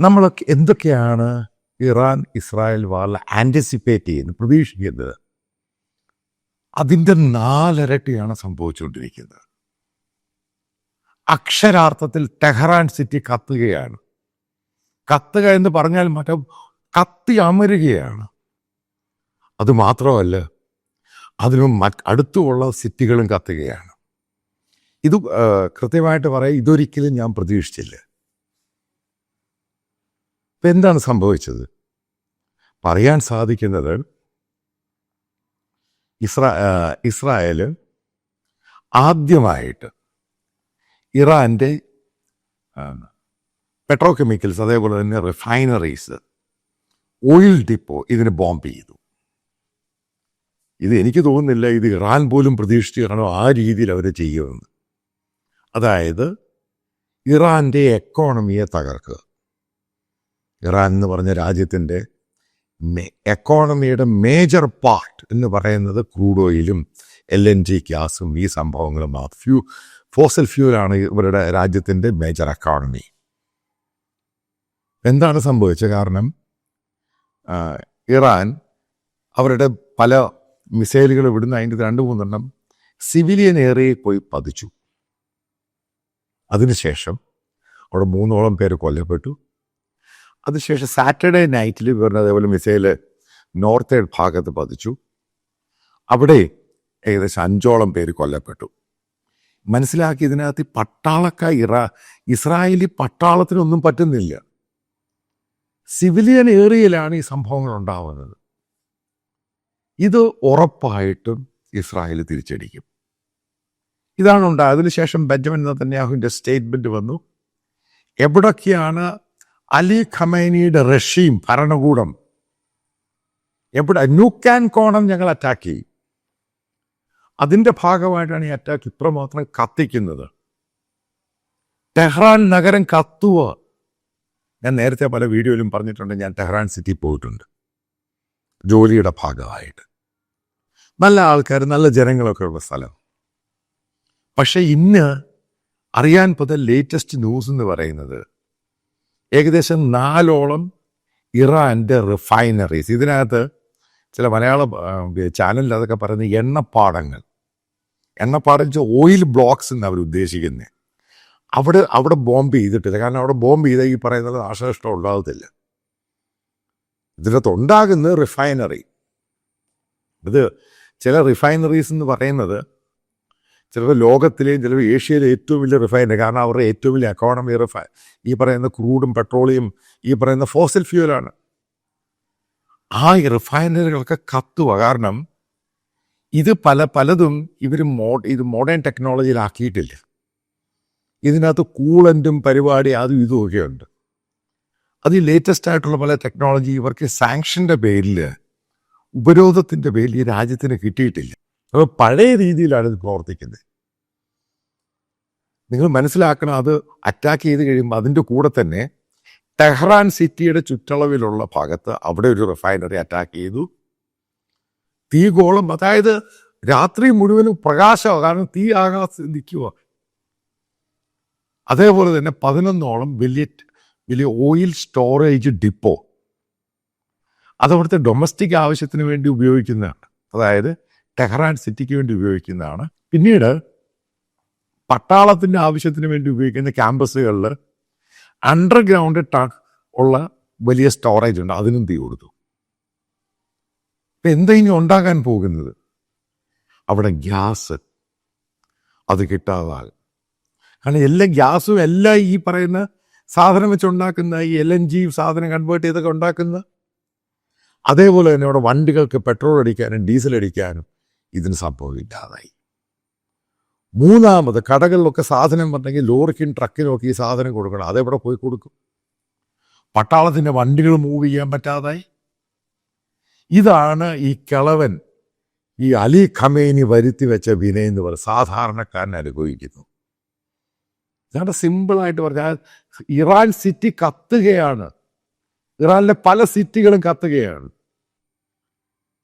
നമ്മളൊക്കെ എന്തൊക്കെയാണ് Iran Israel വാറിൽ anticipate ചെയ്യുന്നത് പ്രതീക്ഷിക്കുന്നത്? അതിന്റെ നാലരട്ടിയാണ് സംഭവിച്ചുകൊണ്ടിരിക്കുന്നത്. അക്ഷരാർത്ഥത്തിൽ ടെഹ്റാൻ സിറ്റി കത്തുകയാണ്. കത്തുക എന്ന് പറഞ്ഞാൽ മറ്റേ കത്തി അമരുകയാണ്. അതുമാത്രമല്ല അതിനു മറ്റ് അടുത്തുള്ള സിറ്റികളും കത്തുകയാണ്. ഇത് കൃത്യമായിട്ട് പറയാം ഇതൊരിക്കലും ഞാൻ പ്രതീക്ഷിച്ചില്ല. ഇപ്പം എന്താണ് സംഭവിച്ചത്? പറയാൻ സാധിക്കുന്നത് ഇസ്രാ ഇസ്രായേൽ ആദ്യമായിട്ട് ഇറാന്റെ പെട്രോ കെമിക്കൽസ് അതേപോലെ തന്നെ റിഫൈനറീസ് ഓയിൽ ഡിപ്പോ ഇതിന് ബോംബ് ചെയ്തു. ഇത് എനിക്ക് തോന്നുന്നില്ല ഇത് ഇറാൻ പോലും പ്രതീക്ഷിച്ച് കാണോ ആ രീതിയിൽ അവർ ചെയ്യുമെന്ന്. അതായത് ഇറാന്റെ എക്കോണമിയെ തകർക്കുക. ഇറാൻ എന്ന് പറഞ്ഞ രാജ്യത്തിന്റെ എക്കോണമിയുടെ മേജർ പാർട്ട് എന്ന് പറയുന്നത് ക്രൂഡ് ഓയിലും എൽ എൻ ജി ഗ്യാസും ഈ സംഭവങ്ങളും. ആ ഫ്യൂ ഫോസൽ ഫ്യൂലാണ് ഇവരുടെ രാജ്യത്തിന്റെ മേജർ എക്കോണമി എന്താണ് സംഭവിച്ചത് കാരണം? ഇറാൻ അവരുടെ പല മിസൈലുകൾ വിടുന്ന അതിന്റെ രണ്ട് മൂന്നെണ്ണം സിവിലിയൻ ഏറിയയിൽ പോയി പതിച്ചു. അതിനുശേഷം അവിടെ മൂന്നോളം പേര് കൊല്ലപ്പെട്ടു. അതിനുശേഷം സാറ്റർഡേ നൈറ്റിൽ പറഞ്ഞ അതേപോലെ മിസൈൽ നോർത്ത് ഭാഗത്ത് പതിച്ചു. അവിടെ ഏകദേശം അഞ്ചോളം പേര് കൊല്ലപ്പെട്ടു. മനസ്സിലാക്കി ഇതിനകത്ത് പട്ടാളക്ക ഇറാ ഇസ്രായേലി പട്ടാളത്തിനൊന്നും പറ്റുന്നില്ല. സിവിലിയൻ ഏറിയയിലാണ് ഈ സംഭവങ്ങൾ ഉണ്ടാവുന്നത്. ഇത് ഉറപ്പായിട്ടും ഇസ്രായേൽ തിരിച്ചടിക്കും. ഇതാണ് ഉണ്ടായത്. അതിനുശേഷം ബെഞ്ചമിൻ നത്തന്യാഹുവിന്റെ സ്റ്റേറ്റ്മെന്റ് വന്നു. എവിടൊക്കെയാണ് അലി ഖമൈനിയുടെ റഷീം ഭരണകൂടം. എവിടെ? ന്യൂക്കാൻ കോണം ഞങ്ങൾ അറ്റാക്ക് ചെയ്യും. അതിന്റെ ഭാഗമായിട്ടാണ് ഈ അറ്റാക്ക് ഇത്രമാത്രം കത്തിക്കുന്നത്. ടെഹ്റാൻ നഗരം കത്തുക ഞാൻ നേരത്തെ പല വീഡിയോയിലും പറഞ്ഞിട്ടുണ്ട് ഞാൻ ടെഹ്റാൻ സിറ്റി പോയിട്ടുണ്ട്. ജോലിയുടെ ഭാഗമായിട്ട്. നല്ല ആൾക്കാർ നല്ല ജനങ്ങളൊക്കെ ഉള്ള സ്ഥലം. പക്ഷേ ഇന്ന് അറിയാൻ പത ലേറ്റസ്റ്റ് ന്യൂസ് എന്ന് പറയുന്നത് ഏകദേശം നാലോളം ഇറാന്റെ റിഫൈനറീസ് ഇതിനകത്ത് ചില മലയാള ചാനലിൽ അതൊക്കെ പറയുന്ന എണ്ണപ്പാടങ്ങൾ. എണ്ണപ്പാടം വെച്ചാൽ ഓയിൽ ബ്ലോക്സ് എന്ന് അവർ ഉദ്ദേശിക്കുന്നത് അവിടെ അവിടെ ബോംബ് ചെയ്തിട്ടില്ല. കാരണം അവിടെ ബോംബ് ചെയ്താൽ ഈ പറയുന്നത് നാശനഷ്ടം ഉണ്ടാകത്തില്ല. ഇതിനകത്ത് ഉണ്ടാകുന്നത് റിഫൈനറി ഇത് ചില റിഫൈനറീസ് എന്ന് പറയുന്നത് ചിലപ്പോൾ ലോകത്തിലെയും ചിലപ്പോൾ ഏഷ്യയിലെ ഏറ്റവും വലിയ റിഫൈനറി കാരണം അവരുടെ ഏറ്റവും വലിയ എക്കോണമി റിഫൈ ഈ പറയുന്ന ക്രൂഡും പെട്രോളിയം ഈ പറയുന്ന ഫോസിൽ ഫ്യൂലാണ് ആ റിഫൈനറികളൊക്കെ കത്തുക കാരണം ഇത് പല പലതും ഇവർ മോ ഇത് മോഡേൺ ടെക്നോളജിയിലാക്കിയിട്ടില്ല ഇതിനകത്ത് കൂളന്റും പരിപാടി അതും ഇതുമൊക്കെ ഉണ്ട് അത് ഈ ലേറ്റസ്റ്റ് ആയിട്ടുള്ള പല ടെക്നോളജി ഇവർക്ക് സാങ്ഷന്റെ പേരിൽ ഉപരോധത്തിന്റെ പേരിൽ ഈ രാജ്യത്തിന് കിട്ടിയിട്ടില്ല. അപ്പോൾ പഴയ രീതിയിലാണ് ഇത് പ്രവർത്തിക്കുന്നത്. നിങ്ങൾ മനസ്സിലാക്കണം അത് അറ്റാക്ക് ചെയ്ത് കഴിയുമ്പോൾ അതിന്റെ കൂടെ തന്നെ ടെഹ്റാൻ സിറ്റിയുടെ ചുറ്റളവിലുള്ള ഭാഗത്ത് അവിടെ ഒരു റിഫൈനറി അറ്റാക്ക് ചെയ്തു. തീ ഗോളം അതായത് രാത്രി മുഴുവനും പ്രകാശമാണ് കാരണം തീ ആകാശത്ത് നിൽക്കുക അതേപോലെ തന്നെ പതിനൊന്നോളം വലിയ വലിയ ഓയിൽ സ്റ്റോറേജ് ഡിപ്പോ അതവിടുത്തെ ഡൊമസ്റ്റിക് ആവശ്യത്തിന് വേണ്ടി ഉപയോഗിക്കുന്നതാണ്. അതായത് ടെഹ്റാൻ സിറ്റിക്ക് വേണ്ടി ഉപയോഗിക്കുന്നതാണ്. പിന്നീട് പട്ടാളത്തിന്റെ ആവശ്യത്തിന് വേണ്ടി ഉപയോഗിക്കുന്ന ക്യാമ്പസുകളിൽ അണ്ടർഗ്രൗണ്ട് ട ഉള്ള വലിയ സ്റ്റോറേജ് ഉണ്ട്. അതിനും തീ കൊടുത്തു. ഇപ്പം എന്താ ഇനി ഉണ്ടാകാൻ പോകുന്നത്? അവിടെ ഗ്യാസ്. അത് കിട്ടാതാകും. കാരണം എല്ലാ ഗ്യാസും എല്ലാം ഈ പറയുന്ന സാധനം വെച്ചുണ്ടാക്കുന്ന ഈ എൽ എൻ ജി സാധനം കൺവേർട്ട് ചെയ്തൊക്കെ ഉണ്ടാക്കുന്ന അതേപോലെ തന്നെ അവിടെ വണ്ടികൾക്ക് പെട്രോൾ അടിക്കാനും ഡീസൽ അടിക്കാനും ഇതിന് സംഭവമില്ലാതായി. മൂന്നാമത് കടകളിലൊക്കെ സാധനം വന്നെങ്കിൽ ലോറിക്കും ട്രക്കിനും ഒക്കെ ഈ സാധനം കൊടുക്കണം. അതെവിടെ പോയി കൊടുക്കും? പട്ടാളത്തിന്റെ വണ്ടികൾ മൂവ് ചെയ്യാൻ പറ്റാതായി. ഇതാണ് ഈ കിളവൻ ഈ അലി ഖമേനി വരുത്തി വെച്ച വിനയം എന്ന് പറയുന്നത് സാധാരണക്കാരൻ അനുഭവിക്കുന്നു. ഇതാണ് സിമ്പിളായിട്ട് പറഞ്ഞാൽ ഇറാൻ സിറ്റി കത്തുകയാണ്. ഇറാനിലെ പല സിറ്റികളും കത്തുകയാണ്.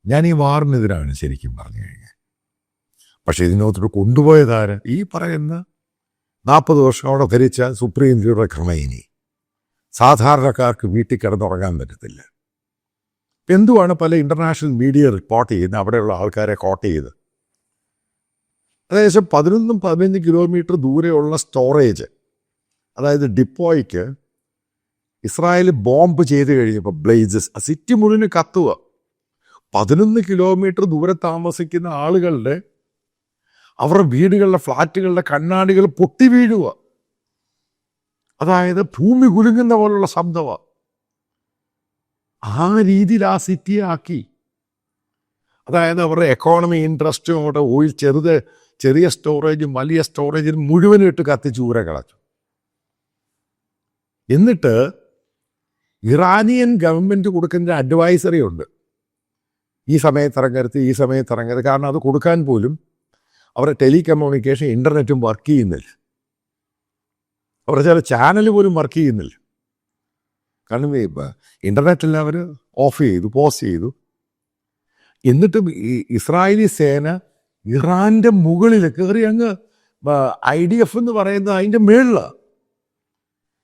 ഞാൻ ഈ വാറിനെതിരാണ് ശരിക്കും പറഞ്ഞു കഴിഞ്ഞാൽ പക്ഷെ ഇതിനകത്തോട്ട് കൊണ്ടുപോയതാര്? ഈ പറയുന്ന നാൽപ്പത് വർഷം അവിടെ ഭരിച്ച സുപ്രീം ലീഡർ ഖമൈനി സാധാരണക്കാർക്ക് വീട്ടിൽ കിടന്നുറങ്ങാൻ പറ്റത്തില്ല. എന്തുവാണ് പല ഇന്റർനാഷണൽ മീഡിയ റിപ്പോർട്ട് ചെയ്യുന്ന അവിടെയുള്ള ആൾക്കാരെ കോട്ട് ചെയ്ത്. ഏകദേശം പതിനൊന്നും പതിനഞ്ച് കിലോമീറ്റർ ദൂരെയുള്ള സ്റ്റോറേജ് അതായത് ഡിപ്പോയ്ക്ക് ഇസ്രായേൽ ബോംബ് ചെയ്ത് കഴിഞ്ഞപ്പോൾ ബ്ലേസസ് സിറ്റി മുഴുവൻ കത്തുക പതിനൊന്ന് കിലോമീറ്റർ ദൂരെ താമസിക്കുന്ന ആളുകളുടെ അവരുടെ വീടുകളിലെ ഫ്ലാറ്റുകളുടെ കണ്ണാടികൾ പൊട്ടി വീഴുക അതായത് ഭൂമി കുലുങ്ങുന്ന പോലുള്ള ശബ്ദമാണ് ആ രീതിയിൽ ആ സിറ്റിയെ ആക്കി. അതായത് അവരുടെ എക്കോണമി ഇൻട്രസ്റ്റും അവിടെ ഓയിൽ ചെറുത് ചെറിയ സ്റ്റോറേജും വലിയ സ്റ്റോറേജും മുഴുവനും ഇട്ട് കത്തിച്ച് ഊര കളച്ചു എന്നിട്ട് ഇറാനിയൻ ഗവൺമെന്റ് കൊടുക്കുന്ന അഡ്വൈസറി ഉണ്ട്. ഈ സമയത്ത് ഇറങ്ങരുത് ഈ സമയത്ത് ഇറങ്ങരുത് കാരണം അത് കൊടുക്കാൻ പോലും അവരുടെ ടെലികമ്മ്യൂണിക്കേഷൻ ഇന്റർനെറ്റും വർക്ക് ചെയ്യുന്നില്ല. അവരുടെ ചില ചാനൽ പോലും വർക്ക് ചെയ്യുന്നില്ല. കാരണം ഇന്റർനെറ്റ് അവർ ഓഫ് ചെയ്തു പോസ് ചെയ്തു. എന്നിട്ടും ഈ ഇസ്രായേലി സേന ഇറാന്റെ മുകളിൽ കയറി അങ്ങ് ഐ ഡി എഫ് എന്ന് പറയുന്നത് അതിന്റെ മേളിലാണ്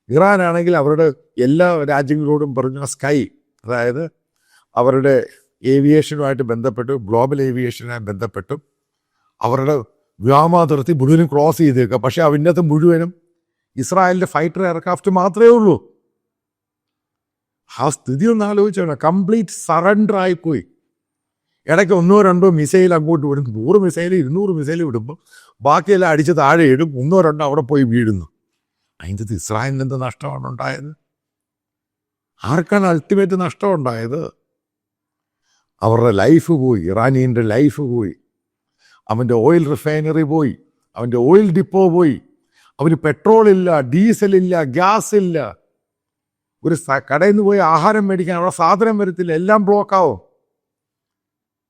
ഇറാനാണെങ്കിൽ അവരുടെ എല്ലാ രാജ്യങ്ങളോടും പറഞ്ഞ സ്കൈ അതായത് അവരുടെ ഏവിയേഷനുമായിട്ട് ബന്ധപ്പെട്ടു ഗ്ലോബൽ ഏവിയേഷനുമായി ബന്ധപ്പെട്ടു. അവരുടെ വ്യോമാതിർത്തി മുഴുവനും ക്രോസ് ചെയ്തേക്കുക. പക്ഷേ അതിന്റെ മുഴുവനും ഇസ്രായേലിന്റെ ഫൈറ്റർ എയർക്രാഫ്റ്റ് മാത്രമേ ഉള്ളൂ. ആ സ്ഥിതി ഒന്ന് ആലോചിച്ചാണ് കംപ്ലീറ്റ് സറണ്ടർ ആയിപ്പോയി. ഇടയ്ക്ക് ഒന്നോ രണ്ടോ മിസൈൽ അങ്ങോട്ട് വിടും നൂറ് മിസൈൽ ഇരുന്നൂറ് മിസൈൽ വിടുമ്പോൾ ബാക്കിയെല്ലാം അടിച്ച് താഴെ ഇടും. ഒന്നോ രണ്ടോ അവിടെ പോയി വീഴുന്നു. അതിന്റെ ഇസ്രായേലിന് എന്ത് നഷ്ടമാണ് ഉണ്ടായത്? ആർക്കാണ് അൾട്ടിമേറ്റ് നഷ്ടം ഉണ്ടായത്? അവരുടെ ലൈഫ് പോയി ഇറാനിയന്റെ ലൈഫ് പോയി. അവന്റെ ഓയിൽ റിഫൈനറി പോയി അവന്റെ ഓയിൽ ഡിപ്പോ പോയി. അവന് ഡീസൽ ഇല്ല ഗ്യാസ് ഇല്ല ഒരു കടയിൽ നിന്ന് പോയി ആഹാരം മേടിക്കാൻ അവിടെ സാധനം വരത്തില്ല എല്ലാം ബ്ലോക്കാവും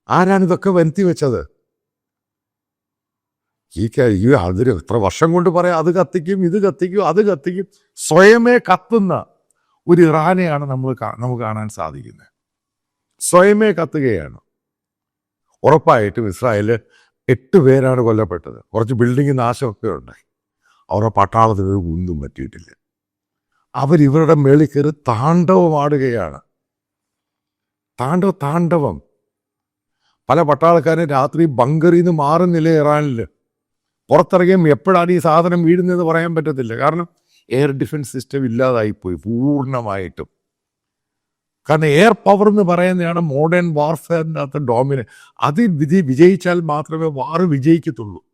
ആരാണ് ഇതൊക്കെ വരുത്തി വെച്ചത്? ഈ ഈ അതിന് എത്ര വർഷം കൊണ്ട് പറയാം അത് കത്തിക്കും ഇത് കത്തിക്കും അത് കത്തിക്കും. സ്വയമേ കത്തുന്ന ഒരു ഇറാനെയാണ് നമ്മൾ നമുക്ക് കാണാൻ സാധിക്കുന്നത്. സ്വയമേ കത്തുകയാണ്. ഉറപ്പായിട്ടും ഇസ്രായേൽ എട്ട് പേരാണ് കൊല്ലപ്പെട്ടത്. കുറച്ച് ബിൽഡിംഗ് നാശമൊക്കെ ഉണ്ടായി. അവരുടെ പട്ടാളത്തിന് ഒന്നും പറ്റിയിട്ടില്ല. അവരിവരുടെ മേളിൽ കയറി താണ്ഡവമാടുകയാണ് താണ്ഡവ താണ്ഡവം. പല പട്ടാളക്കാരും രാത്രി ബങ്കറിൽ നിന്ന് മാറുന്നില്ല ഇറാനിൽ പുറത്തിറങ്ങിയും എപ്പോഴാണ് ഈ സാധനം വീഴുന്നതെന്ന് പറയാൻ പറ്റത്തില്ല. കാരണം എയർ ഡിഫൻസ് സിസ്റ്റം ഇല്ലാതായിപ്പോയി പൂർണമായിട്ടും. കാരണം എയർ പവർ എന്ന് പറയുന്നതാണ് മോഡേൺ വാർഫെയറിന്റെ അകത്ത് ഡോമിനെ അത് വിധി വിജയിച്ചാൽ മാത്രമേ വാർ വിജയിക്കത്തുള്ളൂ.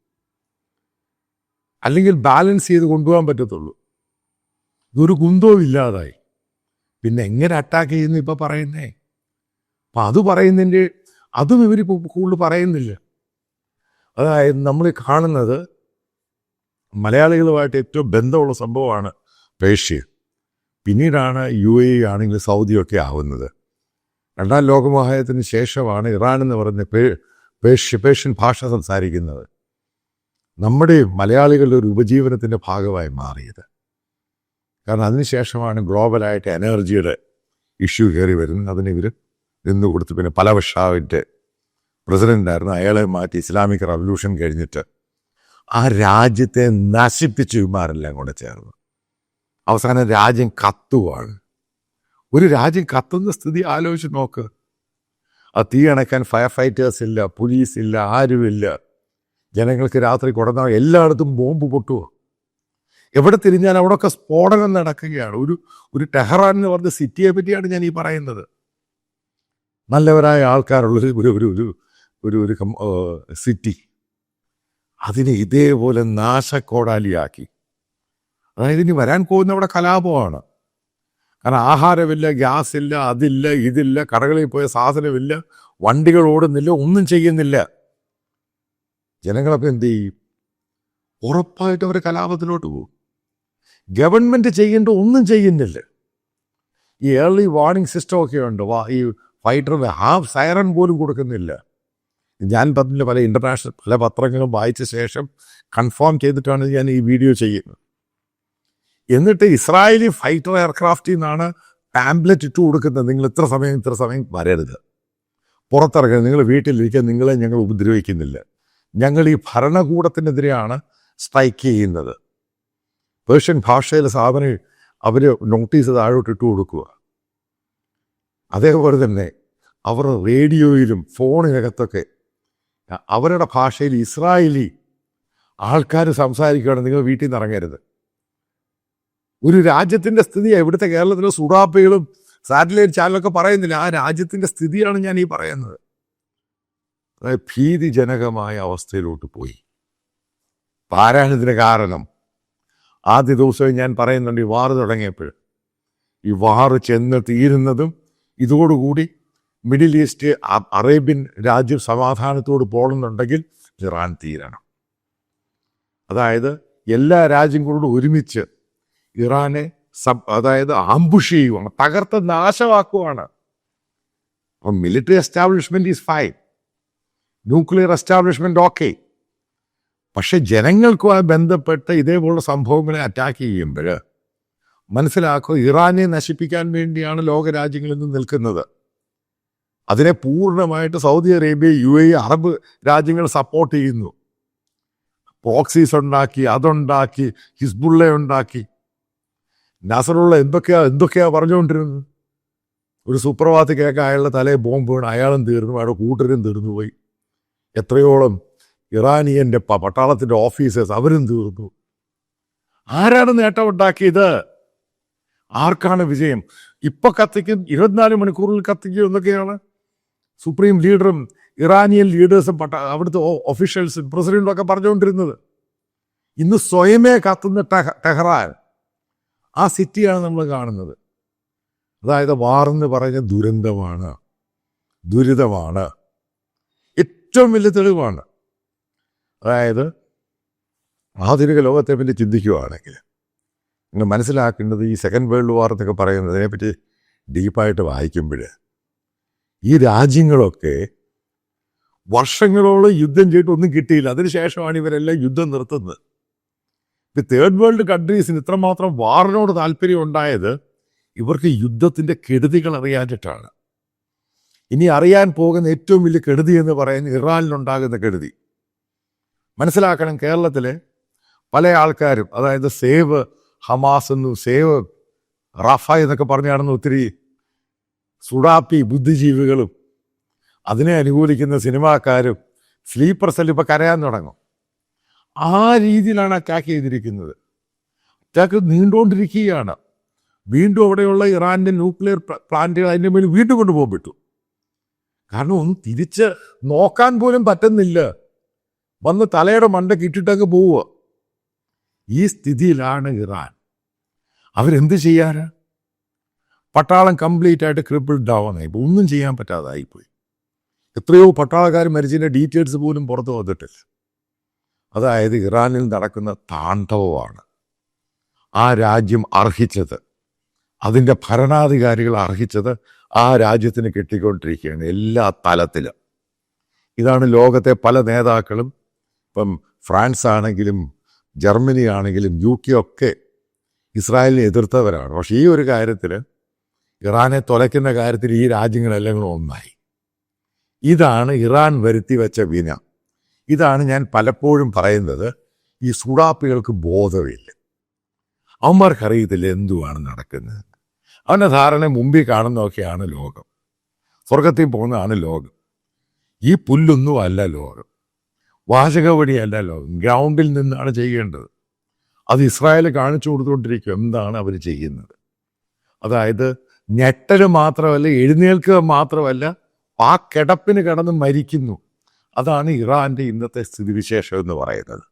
അല്ലെങ്കിൽ ബാലൻസ് ചെയ്ത് കൊണ്ടുപോകാൻ പറ്റത്തുള്ളൂ. ഇതൊരു കുന്തവും ഇല്ലാതായി. പിന്നെ എങ്ങനെ അറ്റാക്ക് ചെയ്യുന്നു ഇപ്പം പറയുന്നേ? അപ്പം അത് പറയുന്നതിന്റെ അതും ഇവർ കൂടുതൽ പറയുന്നില്ല. അതായത് നമ്മൾ കാണുന്നത് മലയാളികളുമായിട്ട് ഏറ്റവും ബന്ധമുള്ള സംഭവമാണ് പേർഷ്യ. പിന്നീടാണ് യു എ ആണെങ്കിൽ സൗദിയൊക്കെ ആവുന്നത്. രണ്ടാം ലോകമഹായത്തിന് ശേഷമാണ് ഇറാൻ എന്ന് പറഞ്ഞ പേ- പേർഷ്യ പേർഷ്യൻ ഭാഷ സംസാരിക്കുന്നത്. നമ്മുടെ മലയാളികളുടെ ഒരു ഉപജീവനത്തിന്റെ ഭാഗമായി മാറിയത്. കാരണം അതിനുശേഷമാണ് ഗ്ലോബലായിട്ട് എനർജിയുടെ ഇഷ്യൂ കയറി വരുന്നത്. അതിന് ഇവർ നിന്ന് കൊടുത്ത് പിന്നെ പല വർഷാവിന്റെ പ്രസിഡന്റായിരുന്നു അയാളെ മാറ്റി ഇസ്ലാമിക് റവല്യൂഷൻ കഴിഞ്ഞിട്ട് ആ രാജ്യത്തെ നശിപ്പിച്ചു ഇമാരെല്ലാം കൂടെ ചേർന്ന്. അവസാനം രാജ്യം കത്തുവാണ് ഒരു രാജ്യം കത്തുന്ന സ്ഥിതി ആലോചിച്ച് നോക്ക് ആ തീ അണയ്ക്കാൻ ഫയർ ഫൈറ്റേഴ്സ് ഇല്ല പോലീസ് ഇല്ല ആരുമില്ല ജനങ്ങൾക്ക് രാത്രി കൊടുന്ന എല്ലായിടത്തും ബോംബ് പൊട്ടുക എവിടെ തിരിഞ്ഞാൽ അവിടെയൊക്കെ സ്ഫോടനം നടക്കുകയാണ് ഒരു ഒരു ടെഹ്റാൻ എന്ന് പറഞ്ഞ സിറ്റിയെ പറ്റിയാണ് ഞാൻ ഈ പറയുന്നത് നല്ലവരായ ആൾക്കാരുള്ള ഒരു ഒരു ഒരു ഒരു ഒരു സിറ്റി അതിനെ ഇതേപോലെ നാശക്കോടാലിയാക്കി അതായത് ഇനി വരാൻ പോകുന്ന അവിടെ കലാപമാണ്. കാരണം ആഹാരമില്ല ഗ്യാസ് ഇല്ല അതില്ല ഇതില്ല കടകളിൽ പോയ സാധനമില്ല വണ്ടികൾ ഓടുന്നില്ല ഒന്നും ചെയ്യുന്നില്ല. ജനങ്ങളൊക്കെ എന്ത് ചെയ്യും? ഉറപ്പായിട്ട് അവർ കലാപത്തിലോട്ട് പോകും. ഗവൺമെന്റ് ചെയ്യേണ്ട ഒന്നും ചെയ്യുന്നില്ല. ഈ ഏർലി വാർണിംഗ് സിസ്റ്റം ഒക്കെ ഉണ്ട്? ഈ ഫൈറ്റർ ഹാഫ് സൈറൺ പോലും കൊടുക്കുന്നില്ല. ഞാൻ പറഞ്ഞില്ല പല ഇന്റർനാഷണൽ പല പത്രങ്ങളും വായിച്ച ശേഷം കൺഫേം ചെയ്തിട്ടാണ് ഞാൻ ഈ വീഡിയോ ചെയ്യുന്നത്. എന്നിട്ട് ഇസ്രായേലി ഫൈറ്റർ എയർക്രാഫ്റ്റിൽ നിന്നാണ് പാംപ്ലെറ്റ് ഇട്ട് കൊടുക്കുന്നത്. നിങ്ങൾ ഇത്ര സമയം ഇത്ര സമയം വരരുത്. പുറത്തിറങ്ങുക നിങ്ങൾ വീട്ടിലിരിക്കുക. നിങ്ങളെ ഞങ്ങൾ ഉപദ്രവിക്കുന്നില്ല. ഞങ്ങൾ ഈ ഭരണകൂടത്തിനെതിരെയാണ് സ്ട്രൈക്ക് ചെയ്യുന്നത്. പേർഷ്യൻ ഭാഷയിൽ സാധനം അവർ നോട്ടീസ് താഴോട്ട് ഇട്ട് കൊടുക്കുക. അതേപോലെ തന്നെ അവർ റേഡിയോയിലും ഫോണിനകത്തൊക്കെ അവരുടെ ഭാഷയിൽ ഇസ്രായേലി ആൾക്കാർ സംസാരിക്കുകയാണ്. നിങ്ങൾ വീട്ടിൽ നിന്ന് ഇറങ്ങരുത്. ഒരു രാജ്യത്തിന്റെ സ്ഥിതിയാണ് ഇവിടുത്തെ കേരളത്തിലെ സുഡാപ്പികളും സാറ്റലൈറ്റ് ചാനലൊക്കെ പറയുന്നില്ല. ആ രാജ്യത്തിന്റെ സ്ഥിതിയാണ് ഞാൻ ഈ പറയുന്നത്. അതായത് ഭീതിജനകമായ അവസ്ഥയിലോട്ട് പോയി. ആരാണ് ഇതിന് കാരണം. ആദ്യ ദിവസവും ഞാൻ പറയുന്നുണ്ട് ഈ വാറ് തുടങ്ങിയപ്പോൾ. ഈ വാറ് ചെന്ന് തീരുന്നതും ഇതോടുകൂടി മിഡിൽ ഈസ്റ്റ് അറേബ്യൻ രാജ്യം സമാധാനത്തോട് പോകണമെന്നുണ്ടെങ്കിൽ ഇറാൻ തീരണം. അതായത് എല്ലാ രാജ്യങ്ങളോടും ഒരുമിച്ച് ഇറാനെ സബ് അതായത് ആംബുഷ് ചെയ്യുവാണ് തകർത്ത് നാശമാക്കുവാണ്. അപ്പം military establishment is fine nuclear establishment okay പക്ഷെ ജനങ്ങൾക്കുമായി ബന്ധപ്പെട്ട് ഇതേപോലുള്ള സംഭവങ്ങളെ അറ്റാക്ക് ചെയ്യുമ്പോൾ മനസ്സിലാക്കുക ഇറാനെ നശിപ്പിക്കാൻ വേണ്ടിയാണ് ലോകരാജ്യങ്ങളിൽ നിന്ന് നിൽക്കുന്നത്. അതിനെ പൂർണമായിട്ട് Saudi Arabia U A Arab രാജ്യങ്ങൾ സപ്പോർട്ട് ചെയ്യുന്നു. പ്രോക്സീസ് ഉണ്ടാക്കി അതുണ്ടാക്കി ഹിസ്ബുള്ള ഉണ്ടാക്കി. നസറുള്ള എന്തൊക്കെയാ എന്തൊക്കെയാ പറഞ്ഞുകൊണ്ടിരുന്നത്? ഒരു സുപ്രഭാതത്തിൽ കേൾക്കാൻ അയാളുടെ തലയിൽ ബോംബ് വീണ് അയാളും തീർന്നു അയാളുടെ കൂട്ടരും തീർന്നു പോയി. എത്രയോളം ഇറാനിയന്റെ പ- പട്ടാളത്തിന്റെ ഓഫീസേഴ്സ് അവരും തീർന്നു. ആരാണ് നേട്ടം ഉണ്ടാക്കിയത് ആർക്കാണ് വിജയം? ഇപ്പൊ കത്തിക്കും ഇരുപത്തിനാല് മണിക്കൂറിൽ കത്തിക്കും എന്നൊക്കെയാണ് സുപ്രീം ലീഡറും ഇറാനിയൻ ലീഡേഴ്സും പട്ട അവിടുത്തെ ഒഫീഷ്യൽസും പ്രസിഡന്റും ഒക്കെ പറഞ്ഞുകൊണ്ടിരുന്നത്. ഇന്ന് സ്വയമേ കത്തുന്ന ടെഹ ടെഹ്റാൻ ആ സിറ്റിയാണ് നമ്മൾ കാണുന്നത്. അതായത് വാറെന്ന് പറഞ്ഞ ദുരന്തമാണ്. ദുരിതമാണ്. ഏറ്റവും വലിയ തെളിവാണ്. അതായത് ആധുനിക ലോകത്തെ പറ്റി ചിന്തിക്കുകയാണെങ്കിൽ നിങ്ങൾ മനസ്സിലാക്കേണ്ടത് ഈ സെക്കൻഡ് വേൾഡ് വാർ എന്നൊക്കെ പറയുന്നത് അതിനെപ്പറ്റി ഡീപ്പായിട്ട് വായിക്കുമ്പോൾ ഈ രാജ്യങ്ങളൊക്കെ വർഷങ്ങളോളം യുദ്ധം ചെയ്തിട്ട് ഒന്നും കിട്ടിയില്ല. അതിനുശേഷമാണ് ഇവരെല്ലാം യുദ്ധം നിർത്തുന്നത്. ഇപ്പം തേർഡ് വേൾഡ് കൺട്രീസിന് ഇത്രമാത്രം വാറിനോട് താല്പര്യം ഉണ്ടായത് ഇവർക്ക് യുദ്ധത്തിന്റെ കെടുതികൾ അറിയാനിട്ടാണ് ഇനി അറിയാൻ പോകുന്ന ഏറ്റവും വലിയ കെടുതി എന്ന് പറയുന്നത് ഇറാനിലുണ്ടാകുന്ന കെടുതി. മനസ്സിലാക്കണം കേരളത്തിലെ പല ആൾക്കാരും അതായത് സേവ് ഹമാസ് എന്നും സേവ് റഫ എന്നൊക്കെ പറഞ്ഞാണെന്ന് ഒത്തിരി സുഡാപ്പി ബുദ്ധിജീവികളും അതിനെ അനുകൂലിക്കുന്ന സിനിമാക്കാരും സ്ലീപ്പർ സെല്ലിപ്പോൾ കരയാൻ തുടങ്ങും. ആ രീതിയിലാണ് അറ്റാക്ക് ചെയ്തിരിക്കുന്നത്. അറ്റാക്ക് നീണ്ടുകൊണ്ടിരിക്കുകയാണ് വീണ്ടും അവിടെയുള്ള ഇറാന്റെ ന്യൂക്ലിയർ പ്ല- പ്ലാന്റുകൾ അതിന്റെ മേൽ വീണ്ടും കൊണ്ടുപോകാൻ പറ്റും കാരണം ഒന്ന് തിരിച്ച് നോക്കാൻ പോലും പറ്റുന്നില്ല. വന്ന് തലയുടെ മണ്ടയ്ക്ക് ഇട്ടിട്ടങ്ങ് പോവുക. ഈ സ്ഥിതിയിലാണ് ഇറാൻ. അവരെന്ത് ചെയ്യാറ്? പട്ടാളം കംപ്ലീറ്റ് ആയിട്ട് ക്രിപ്പിൾഡ് ഡൗൺ ഇപ്പൊ ഒന്നും ചെയ്യാൻ പറ്റാതായിപ്പോയി. എത്രയോ പട്ടാളക്കാർ മരിച്ചതിന്റെ ഡീറ്റെയിൽസ് പോലും പുറത്ത് വന്നിട്ടില്ല. അതായത് ഇറാനിൽ നടക്കുന്ന താണ്ഡവമാണ്. ആ രാജ്യം അർഹിച്ചത് അതിന്റെ ഭരണാധികാരികൾ അർഹിച്ചത് ആ രാജ്യത്തിന് കിട്ടിക്കൊണ്ടിരിക്കുകയാണ് എല്ലാ തലത്തിലും. ഇതാണ് ലോകത്തെ പല നേതാക്കളും ഇപ്പം ഫ്രാൻസ് ആണെങ്കിലും ജർമ്മനി ആണെങ്കിലും യു കെ ഒക്കെ ഇസ്രായേലിനെ എതിർത്തവരാണ്. പക്ഷേ ഈ ഒരു കാര്യത്തിൽ ഇറാനെ തുലയ്ക്കുന്ന കാര്യത്തിൽ ഈ രാജ്യങ്ങളെല്ലാം ഒന്നായി. ഇതാണ് ഇറാൻ വരുത്തി വെച്ച വിന. ഇതാണ് ഞാൻ പലപ്പോഴും പറയുന്നത് ഈ സുഡാപ്പികൾക്ക് ബോധമില്ല. അവന്മാർക്കറിയത്തില്ല എന്തുവാണ് നടക്കുന്നത്. അവന്റെ ധാരണ മുമ്പിൽ കാണുന്നതൊക്കെയാണ് ലോകം. സ്വർഗത്തിൽ പോകുന്നതാണ് ലോകം. ഈ പുല്ലൊന്നും അല്ല ലോകം. വാചകവടിയല്ല ലോകം. ഗ്രൗണ്ടിൽ നിന്നാണ് ചെയ്യേണ്ടത്. അത് ഇസ്രായേൽ കാണിച്ചു കൊടുത്തുകൊണ്ടിരിക്കും. എന്താണ് അവർ ചെയ്യുന്നത്? അതായത് ഞെട്ടൽ മാത്രമല്ല എഴുന്നേൽക്കുക മാത്രമല്ല ആ കിടപ്പിന് കിടന്ന് മരിക്കുന്നു. അതാണ് ഇറാന്റെ ഇന്നത്തെ സ്ഥിതിവിശേഷം എന്ന് പറയുന്നത്.